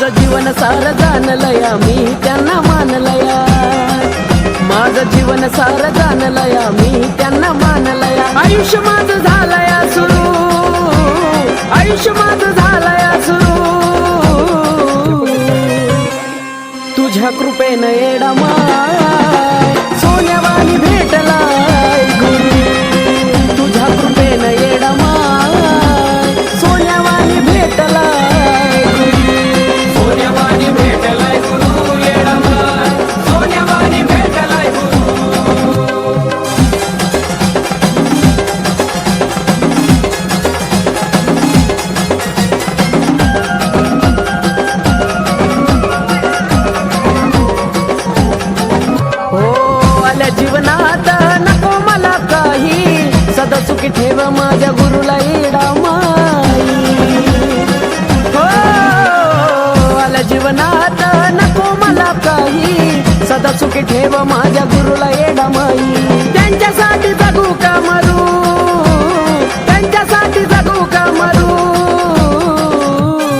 माझं जीवन सार जाणलया मी त्यांना मानलया. माझं जीवन सार जाणलया मी त्यांना मानलया. आयुष्य माझं झालया सुरू आयुष्य माझं झालया सुरू तुझ्या कृपेनं येडा मा सदा सुखी ठेव माझ्या गुरुला इडा माई. हो आला जीवनात नको मला काही. सदा सुखी ठेव माझ्या गुरुला येडा माई.